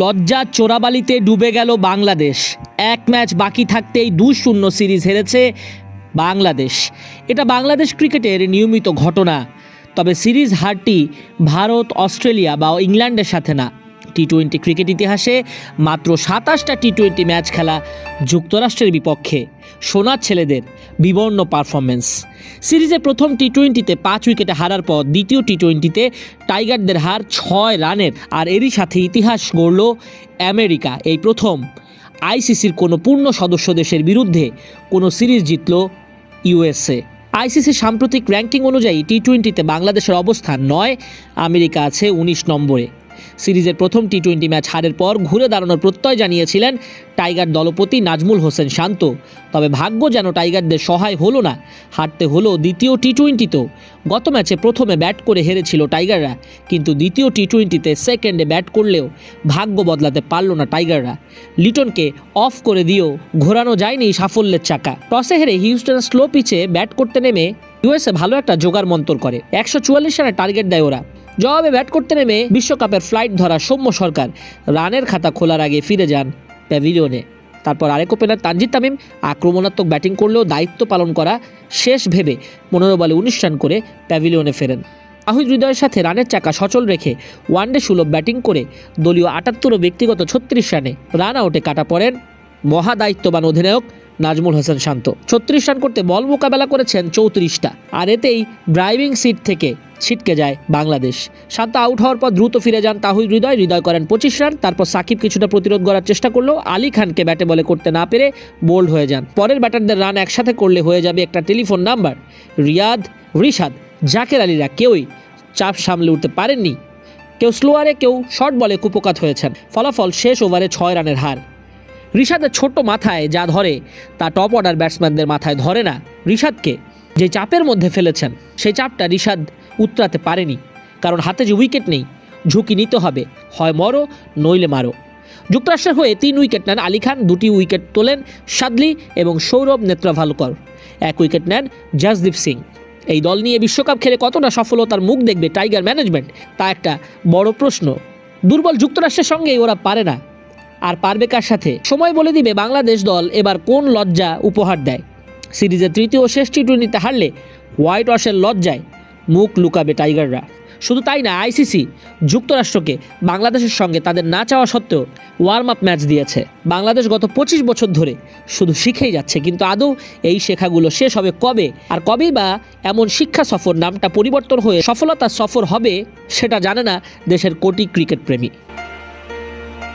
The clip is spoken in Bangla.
লজ্জা চোরাবালিতে ডুবে গেল বাংলাদেশ। এক ম্যাচ বাকি থাকতেই দুই শূন্য সিরিজ হেরেছে বাংলাদেশ। এটা বাংলাদেশ ক্রিকেটের নিয়মিত ঘটনা। তবে সিরিজ হারটি ভারত, অস্ট্রেলিয়া বা ইংল্যান্ডের সাথে না। টি টোয়েন্টি ক্রিকেট ইতিহাসে মাত্র সাতাশটা টি টোয়েন্টি ম্যাচ খেলা যুক্তরাষ্ট্রের বিপক্ষে। সোনার ছেলেদের বিবর্ণ পারফরমেন্স সিরিজে প্রথম টি টোয়েন্টিতে পাঁচ উইকেটে হারার পর দ্বিতীয় টি টোয়েন্টিতে টাইগারদের হার ছয় রানের। আর এরই সাথে ইতিহাস গড়ল আমেরিকা। এই প্রথম আইসিসির কোনো পূর্ণ সদস্য দেশের বিরুদ্ধে কোনো সিরিজ জিতল ইউএসএ। আইসিসির সাম্প্রতিক র্যাঙ্কিং অনুযায়ী টি টোয়েন্টিতে বাংলাদেশের অবস্থান নয়, আমেরিকা আছে উনিশ নম্বরে। সিরিজের প্রথম টি টোয়েন্টি ম্যাচ হারের পর ঘুরে দাঁড়ানোর প্রত্যয় জানিয়েছিলেন টাইগার দলপতি নাজমুল হোসেন শান্ত। তবে ভাগ্য যেন টাইগারদের সহায় হলো না, হারতে হলো দ্বিতীয় টি টোয়েন্টিতেও গত ম্যাচে প্রথমে ব্যাট করে হেরেছিল টাইগাররা, কিন্তু দ্বিতীয় টি টোয়েন্টিতে সেকেন্ডে ব্যাট করলেও ভাগ্য বদলাতে পারল না টাইগাররা। লিটনকে অফ করে দিয়েও ঘোরানো যায়নি সাফল্যের চাকা। টসে হেরে হিউস্টন স্লো পিচে ব্যাট করতে নেমে ইউএসএ ভালো একটা জোগাড় মন্তর করে। একশো চুয়াল্লিশ রানের টার্গেট দেয় ওরা। জবাবে ব্যাট করতে নেমে বিশ্বকাপের ফ্লাইট ধরা সৌম্য সরকার। রানের খাতা খোলার আগে ফিরে যান প্যাভিলিয়নে। তারপর আরেক ওপেনার তানজিদ তামিম আক্রমণাত্মক ব্যাটিং করলেও দায়িত্ব পালন করা শেষ ভেবে পনেরো বলে উনিশ রান করে প্যাভিলিয়নে ফেরেন। তাহিদ হৃদয়ের সাথে রানের চাকা সচল রেখে ওয়ানডে সুলভ ব্যাটিং করে দলীয় আটাত্তর ব্যক্তিগত ছত্রিশ রানে রান আউটে কাটা পড়েন মহাদায়িত্ববান অধিনায়ক নাজমুল হাসান শান্ত। ছত্রিশ রান করতে বল মোকাবেলা করেছেন চৌত্রিশটা। আর এতেই ড্রাইভিং সিট থেকে ছিটকে যায় বাংলাদেশ। শান্ত আউট হওয়ার পর দ্রুত ফিরে যান তাহিদ হৃদয়। হৃদয় করেন পঁচিশ রান। তারপর সাকিব কিছুটা প্রতিরোধ করার চেষ্টা করলেও আলী খানকে ব্যাটে বলে করতে না পেরে বোল্ড হয়ে যান। পরের ব্যাটারদের রান একসাথে করলে হয়ে যাবে একটা টেলিফোন নাম্বার। রিয়াদ, রিশাদ, জাকের আলীরা কেউই চাপ সামলে উঠতে পারেননি। কেউ স্লোয়ারে, কেউ শর্ট বলে কুপকাত হয়েছেন। ফলাফল শেষ ওভারে ছয় রানের হার। ঋষাদের ছোট্ট মাথায় যা ধরে, তা টপ অর্ডার ব্যাটসম্যানদের মাথায় ধরে না ঋষাদকে যে চাপের মধ্যে ফেলেছেন সেই চাপটা ঋষাদ উতরাতে পারেনি। কারণ হাতে যে উইকেট নেই, ঝুঁকি নিতে হবে। হয় মরো, নইলে মারো। যুক্তরাষ্ট্রের হয়ে তিন উইকেট নেন আলী খান, দুটি উইকেট তোলেন সাদলি এবং সৌরভ নেত্রাভালকর। এক উইকেট নেন জাসদীপ সিং। এই দল নিয়ে বিশ্বকাপ খেলে কতটা সফলতার মুখ দেখবে টাইগার ম্যানেজমেন্ট, তা একটা বড় প্রশ্ন। দুর্বল যুক্তরাষ্ট্রের সঙ্গেই ওরা পারে না। আর পারবে কার সাথে? সময় বলে দিবে বাংলাদেশ দল এবার কোন লজ্জা উপহার দেয়। সিরিজের তৃতীয় ও শেষ টি টোয়েন্টিতে হারলে হোয়াইট ওয়াশের লজ্জায় মুখ লুকাবে টাইগাররা। শুধু তাই না আইসিসি যুক্তরাষ্ট্রকে বাংলাদেশের সঙ্গে তাদের না চাওয়া সত্ত্বেও ওয়ার্ম আপ ম্যাচ দিয়েছে। বাংলাদেশ গত পঁচিশ বছর ধরে শুধু শিখেই যাচ্ছে, কিন্তু আদৌ এই শেখাগুলো শেষ হবে কবে? আর কবেই বা এমন শিক্ষা সফর নামটা পরিবর্তন হয়ে সফলতার সফর হবে সেটা জানে না দেশের কোটি ক্রিকেট প্রেমী।